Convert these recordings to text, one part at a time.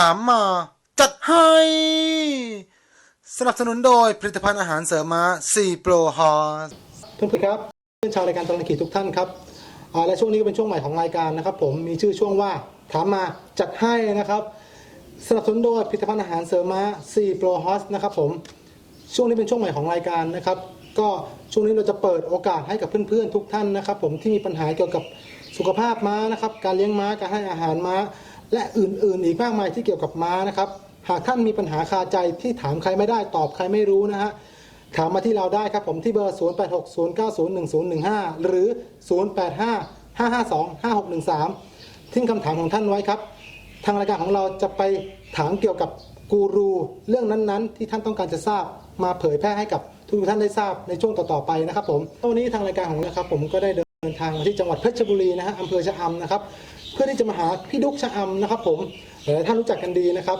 ถามมา จัดให้ สนับสนุนโดยผลิตภัณฑ์อาหารเสริมมาซีโปรฮอสท่านครับเพื่อนชาวรายการตลอดขีดทุกท่านครับและช่วงนี้ก็เป็นช่วงใหม่ของรายการนะครับ ผมมีชื่อช่วงว่าถามมาจัดให้นะครับ สนับสนุนโดยผลิตภัณฑ์อาหารเสริมมาซีโปรฮอสนะครับผมช่วงนี้เป็นช่วงใหม่ของรายการนะครับ ก็ช่วงนี้เราจะเปิดโอกาสให้กับเพื่อนๆทุกท่านนะครับ ผมที่มีปัญหาเกี่ยวกับสุขภาพม้านะครับ การเลี้ยงม้าการให้อาหารม้า และอื่นๆ อีกมากมายที่เกี่ยวกับม้านะครับ หากท่านมีปัญหาคาใจที่ถามใครไม่ได้ตอบใครไม่รู้นะฮะถามมาที่เราได้ครับผมที่เบอร์ 0860901015 หรือ 0855525613 ทิ้งคำถามของท่านไว้ครับ ทางรายการของเราจะไปถามเกี่ยวกับกูรูเรื่องนั้นๆ ที่ท่านต้องการจะทราบมาเผยแพร่ให้กับทุกท่านได้ทราบในช่วงต่อๆไปนะครับผมวันนี้ทางรายการของเราครับผมก็ได้เดินทางมาที่จังหวัดเพชรบุรีนะฮะอำเภอชะอำนะครับ เพื่อที่จะมาหาพี่ดุ๊กชะอำนะครับ ผมหลายท่านรู้จักกันดีนะครับ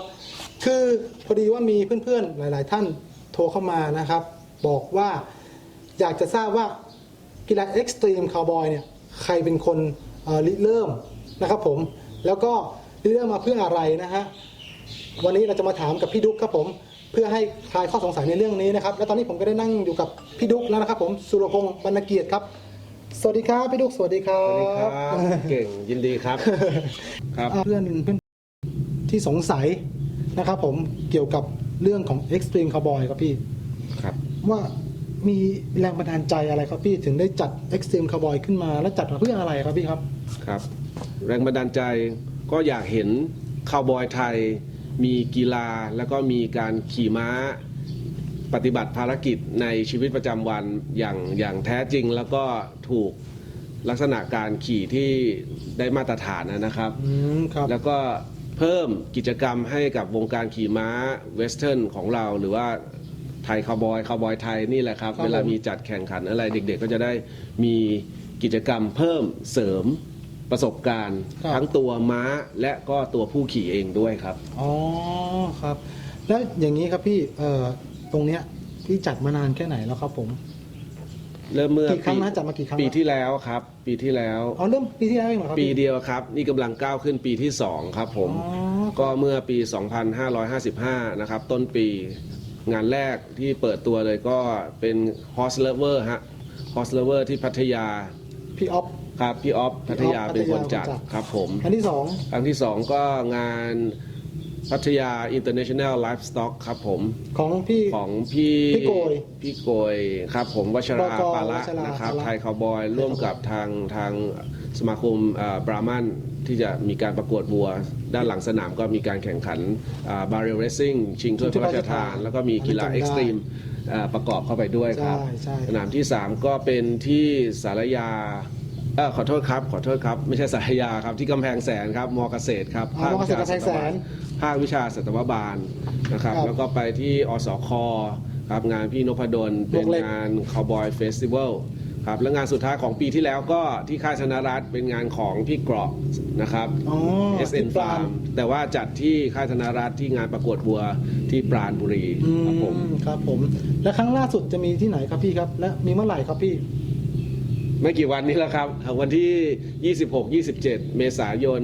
คือพอดีว่ามีเพื่อนๆหลาย ๆ ท่านโทรเข้ามานะครับ บอกว่าอยากจะทราบว่ากีฬาเอ็กซ์ตรีมคาวบอยเนี่ยใครเป็นคนริเริ่มนะครับผมแล้วก็ริเริ่มมาเพื่ออะไรนะฮะวันนี้เราจะมาถามกับพี่ดุ๊กครับผมเพื่อให้คลายข้อสงสัยในเรื่องนี้นะครับ และตอนนี้ผมก็ได้นั่งอยู่กับพี่ดุ๊กแล้วนะครับ ผมสุรพงศ์บรรณเกียรติครับ สวัสดีครับพี่ดุ๊กสวัสดีครัสบวัสดีครับเก่งยินดีครับ ครับ เพื่อนเพื่อนที่สงสัยนะครับผมเกี่ยวกับเรื่องของ Extreme Cowboy ครับพี่ ครับ ว่ามีแรงบันดาลใจอะไรครับพี่ถึงได้จัด Extreme Cowboy ขึ้นมา แล้วจัดมาเพื่ออะไรครับพี่ครับ ครับ แรงบันดาลใจก็อยากเห็นคาวบอยไทย มีกีฬาแล้วก็มีการขี่ม้า ปฏิบัติภารกิจในชีวิตประจำวันอย่างอย่างแท้จริงแล้วก็ถูกลักษณะการขี่ที่ได้มาตรฐานนะครับ อืมครับ แล้วก็เพิ่มกิจกรรมให้กับวงการขี่ม้าเวสเทิร์นของเรา หรือว่าไทยคาวบอยคาวบอยไทยนี่แหละครับ ครับเวลาผมมีจัดแข่งขันอะไรเด็ก ๆ ก็จะได้มีกิจกรรมเพิ่มเสริมประสบการณ์ ทั้งตัวม้าและก็ตัวผู้ขี่เองด้วยครับ อ๋อครับ แล้วอย่างนี้ครับพี่เอ่อ ตรงเนี้ยพี่จัดมานานแค่ไหนแล้วครับผม เริ่มเมื่อกี่ครั้งนะจัดมากี่ครั้งปีที่แล้วครับ ปีที่แล้ว อ๋อเริ่มปีที่แล้วเองเหรอครับปีพี่เดียวครับ นี่กำลังก้าวขึ้นปีที่2ครับผม อ๋อก็เมื่อปี 2555 นะครับ ต้นปีงานแรกที่เปิดตัวเลยก็เป็น Horse Lover ฮะ Horse Lover ที่พัทยาพี่ออฟ ครับ พี่ออฟพัทยาพี่ออฟเป็นคนจัดพัทยาคนจัด ครับผมอันที่สองครั้งที่2ก็งาน พัทยา International Livestock ครับผม ของพี่ ของพี่พี่โกยพี่โกยครับผมวัชราบกปาละวัชรานะครับปาละไทยคาวบอยร่วมกับทางทางสมาคมบรามันที่จะมีการประกวดวัว ด้านหลังสนามก็มีการแข่งขันบาร์เรลเรซซิ่งชิงถ้วยพระราชทาน แล้วก็มีกีฬาอันนี้เอ็กจำซ์ได้ตรีมประกอบเข้าไปด้วยครับ ใช่ใช่ สนามที่ 3 ก็เป็นที่สารยาเออขอโทษครับ ขอโทษครับ ไม่ใช่สารยาครับ ที่กำแพงแสนครับ มอเกษตรครับอ๋อมอเกษตรกำแพงแสนภาควิชาสัตวบาลนะครับ ครับแล้วก็ไปที่อสคครับงานพี่นพดลเป็นวงเล็ก งาน Cowboy Festival ครับและงานสุดท้ายของปีที่แล้วก็ที่ค่ายชนรัตน์เป็นงานของพี่เกราะนะครับ อ๋อ SN ที่ปราณ Farm แต่ว่าจัดที่ค่ายธนรัตน์ที่งานประกวดวัวที่ปราณบุรีอืครับผม มครับผม และครั้งล่าสุดจะมีที่ไหนครับพี่ครับ และมีเมื่อไหร่ครับพี่ ไม่กี่วันนี้แล้วครับ วันที่ 26-27 เมษายน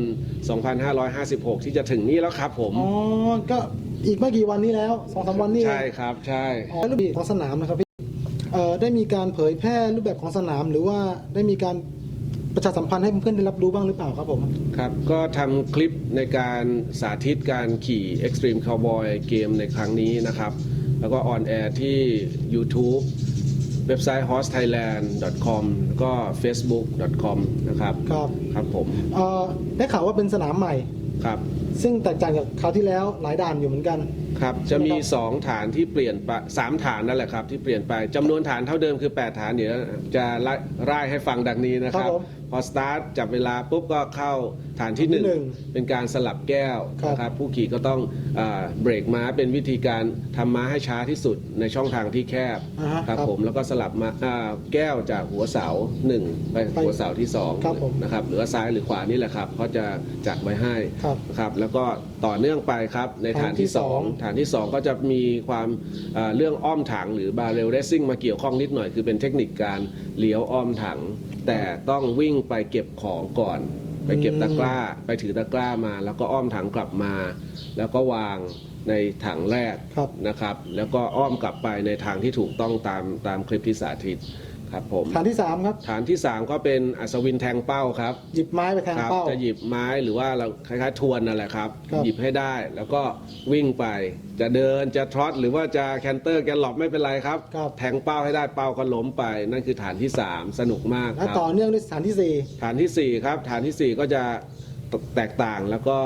2556 ที่จะถึงนี้แล้วครับผม อ๋อ ก็อีกไม่กี่วันนี้แล้วสองสามวันนี้เองใช่ครับ ใช่อ๋อรูปแบบของสนามนะครับพี่เอ่อได้มีการเผยแพร่รูปแบบของสนาม หรือว่าได้มีการประชาสัมพันธ์ให้เพื่อนๆได้รับรู้บ้างหรือเปล่าครับผม ครับ ก็ทำคลิปในการสาธิตการขี่ Extreme Cowboy เกมในครั้งนี้นะครับ แล้วก็ออนแอร์ที่ YouTube เว็บไซต์ horsethailand.com แล้วก็ facebook.com นะครับครับครับผมเอ่อได้ข่าวว่าเป็นสนามใหม่ ครับซึ่งแตกต่างจากคราวที่แล้วหลายด่านอยู่เหมือนกัน ครับจะมี 2 ฐานที่เปลี่ยนไปสามฐานนั่นแหละครับที่เปลี่ยนไปจำนวนฐานเท่าเดิมคือ 8 ฐานเดี๋ยวจะไล่ร่ายให้ฟังดังนี้นะคครัรับบผม พอสตาร์ทจับเวลาปุ๊บก็เข้าฐานที่ที่หนึ่ง1 เป็นการสลับแก้วครับนะครับผู้ขี่ก็ต้องอาเบรกม้าเป็นวิธีการทำม้าให้ช้าที่สุดในช่องทางที่แคบอ่าฮะครับครับผมแล้วก็สลับมาอ่าแก้วจากหัวเสาหนึ่งไปไปหัวเสาที่สองครับผมนะครับหรือว่าซ้ายหรือขวานี่แหละครับเขาจะจัดไว้ให้ครับนะครับแล้วก็ต่อเนื่องไปครับในฐานที่ฐานที่สอง2ฐานที่ 2 ก็จะมีความเอ่อเรื่องอ้อมถังหรือบาเรลเรซซิ่งมาเกี่ยวข้องนิดหน่อย คือเป็นเทคนิคการเลี้ยวอ้อมถัง แต่ต้องวิ่งไปเก็บของก่อน ไปเก็บตะกร้า ไปถือตะกร้ามา แล้วก็อ้อมถังกลับมา แล้วก็วางในถังแรกครับ นะครับ แล้วก็อ้อมกลับไปในทางที่ถูกต้องตามตามคลิปที่สาธิต ครับผมฐานที่สามครับ ฐานที่3ก็เป็นอัศวินแทงเป้าครับ หยิบไม้ไปแทงครับเป้า จะหยิบไม้หรือว่าเราคล้ายๆทวนนั่นแหละครับ ครับ หยิบให้ได้แล้วก็วิ่งไป จะเดินจะทรอตหรือว่าจะแคนเตอร์แกนหลบไม่เป็นไรครับ ครับ แทงเป้าให้ได้เป้าก็ล้มไป นั่นคือฐานที่ 3 สนุกมากและครับ ต่อเนื่องด้วยฐานที่สี่ฐานทีสี่4ครับฐานทีสี่ 4 ก็จะแตกต่างแล้วก็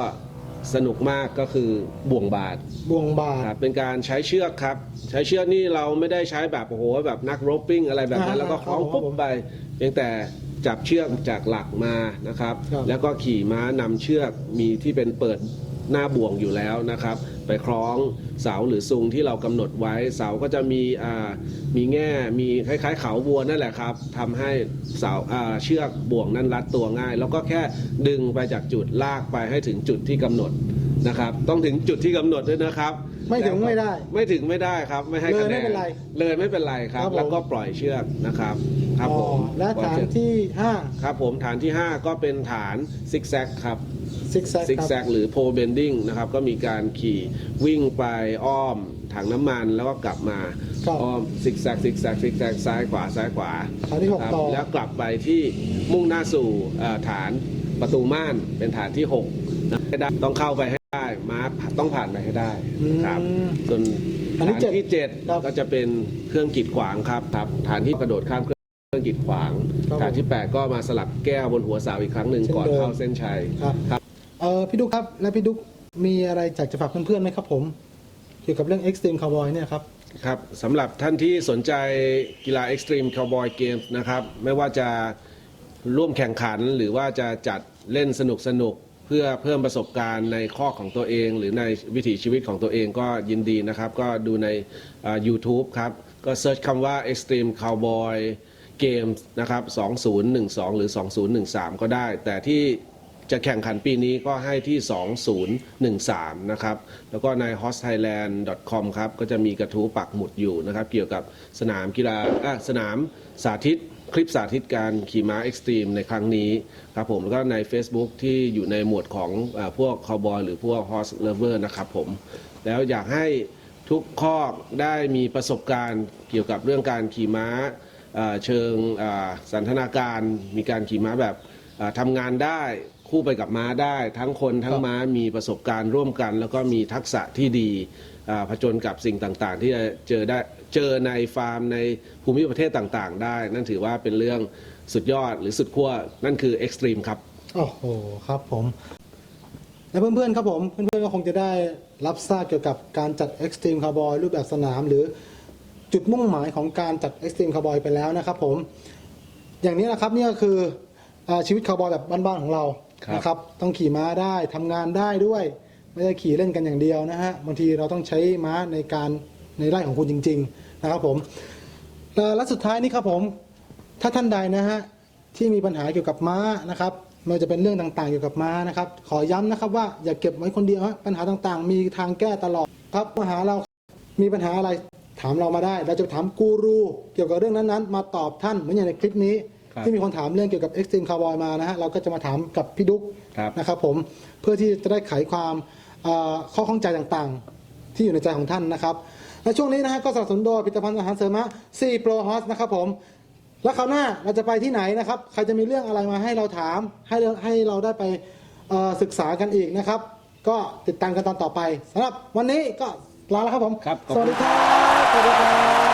สนุกมากก็คือบ่วงบาทบ่วงบาทครับเป็นการใช้เชือกครับ ใช้เชือกนี่เราไม่ได้ใช้แบบโอ้โหแบบนักโรปปิ้งอะไรแบบนั้น อ่าแล้วก็คล้องครับผมปุ๊บไปเพียงแต่จับเชือกจากหลักมานะครับ ครับ แล้วก็ขี่ม้านำเชือกมีที่เป็นเปิดหน้าบ่วงอยู่แล้วนะครับ ไปคล้องเสาหรือซุงที่เรากำหนดไว้เสาก็จะมีอ่ามีแง่มีคล้ายๆเขาวัวนั่นแหละครับทำให้เสาอ่าเชือกบ่วงนั้นรัดตัวง่าย แล้วก็แค่ดึงไปจากจุดลากไปให้ถึงจุดที่กำหนดนะครับ ต้องถึงจุดที่กำหนดด้วยนะครับ ไม่ถึงไม่ได้ ไม่ถึงไม่ได้ครับ ไม่ให้เลยคะแนไม่นเป็นไรเลยไม่เป็นไรครับครับผมแล้วก็ปล่อยเชือกนะครับครับอ๋อผมและฐานที่ห้าครับผมฐานที่ 5 ก็เป็นฐานซิกแซกครับ ซิกแซกซิกครับแซกหรือโพเบนดิ้งนะครับก็มีการขี่วิ่งไปอ้อมถังน้ำมันแล้วก็กลับมาครับ อ้อมซิกแซกซิกแซกซิกแซกซ้ายขวาซ้ายขวาฐานที่หกครับต่อ แล้วกลับไปที่มุ่งหน้าสู่เอ่อฐานประตูม่านเป็นฐานที่6นะให้ได้ต้องเข้าไปให้ได้ม้าต้องผ่านไปให้ได้ครับอืมส่วนอันที่ฐานเจ็ดที่เจ็ดครับก็จะเป็นเครื่องกีดขวางครับครับ ฐานที่กระโดดข้ามเครื่องกีดขวาง ครับฐานที่ 8 ก็มาสลับแก้วบนหัวเสาอีกครั้งหนึ่งเช่นก่อนเดิมเข้าเส้นชัยครับ ครับเออพี่ดุ๊กครับ และพี่ดุ๊กมีอะไรอยากจะฝากเพื่อนๆไหมครับผม เกี่ยวกับเรื่อง Extreme Cowboy เนี่ยครับ ครับสำหรับท่านที่สนใจกีฬา Extreme Cowboy Games นะครับ ไม่ว่าจะร่วมแข่งขันหรือว่าจะจัดเล่นสนุกสนุกๆเพื่อเพิ่มประสบการณ์ในข้อของตัวเอง หรือในวิถีชีวิตของตัวเองก็ยินดีนะครับ ก็ดูใน YouTube ครับ ก็เซิร์ชคำว่า Extreme Cowboy Games นะครับ 2012 หรือ 2013 ก็ได้ แต่ที่ จะแข่งขันปีนี้ก็ให้ที่ 2013 นะครับ แล้วก็ใน hostthailand.com ครับ ก็จะมีกระทู้ปักหมุดอยู่นะครับ เกี่ยวกับสนามกีฬาอะสนามสาธิต คลิปสาธิตการขี่ม้าเอ็กซ์ตรีมในครั้งนี้ครับผม แล้วก็ใน Facebook ที่อยู่ในหมวดของอาพวกคาวบอยหรือพวก horse lover นะครับผม แล้วอยากให้ทุกข้อได้มีประสบการณ์เกี่ยวกับเรื่องการขี่ม้าอ่าเชิงอ่าสันทนาการ มีการขี่ม้าแบบอ่าทำงานได้ คู่ไปกับม้าได้ ทั้งคนทั้งม้ามีประสบการณ์ร่วมกัน แล้วก็มีทักษะที่ดีอ่าผจญกับสิ่งต่างๆ ที่จะเจอได้เจอในฟาร์มในภูมิประเทศต่างๆ ได้ นั่นถือว่าเป็นเรื่องสุดยอดหรือสุดขั้วนั่นคือเอ็กซ์ตรีมครับ โอ้โหครับผม และเพื่อนๆครับผม เพื่อนๆก็คงจะได้รับทราบเกี่ยวกับการจัด Extreme Cowboy รูปแบบสนาม หรือจุดมุ่งหมายของการจัด Extreme Cowboy ไปแล้วนะครับผม อย่างนี้นะครับนี่ก็คืออาชีวิตคาวบอยแบบบ้านๆของเรา ครับนะครับ ต้องขี่ม้าได้ทำงานได้ด้วย ไม่ได้ขี่เล่นกันอย่างเดียวนะฮะบางทีเราต้องใช้ม้าในการในไร่ของคุณจริง ๆ นะครับผม และและสุดท้ายนี้ครับผมถ้าท่านใดนะฮะที่มีปัญหาเกี่ยวกับม้านะครับไม่ว่าจะเป็นเรื่องต่างๆเกี่ยวกับม้านะครับ ขอย้ำนะครับว่าอย่าเก็บไว้คนเดียวฮะปัญหาต่างๆ มีทางแก้ตลอดครับมาหาเรามีปัญหาอะไรถามเรามาได้ เราจะถามกูรูเกี่ยวกับเรื่องนั้นๆ มาตอบท่านเหมือนอย่างในคลิปนี้ ที่มีคนถามเรื่องเกี่ยวกับ Extreme Cowboy มานะฮะเราก็จะมาถามกับพี่ดุ๊กครับ นะครับผมเพื่อที่จะได้ไขความเอ่อข้อข้องใจต่างๆ ที่อยู่ในใจของท่านนะครับและช่วงนี้นะฮะก็สนับสนุนโดยผลิตภัณฑ์อาหารเสริมมะ4 Pro Host นะครับผม แล้วคราวหน้าเราจะไปที่ไหนนะครับ ใครจะมีเรื่องอะไรมาให้เราถาม ให้เราให้เราได้ไปเอ่อศึกษากันอีกนะครับ ก็ติดตามกันตอนต่อไปสำหรับวันนี้ก็ลาแล้วครับผม ครับขอบสคุณวัสดีครับ สวัสดีครับ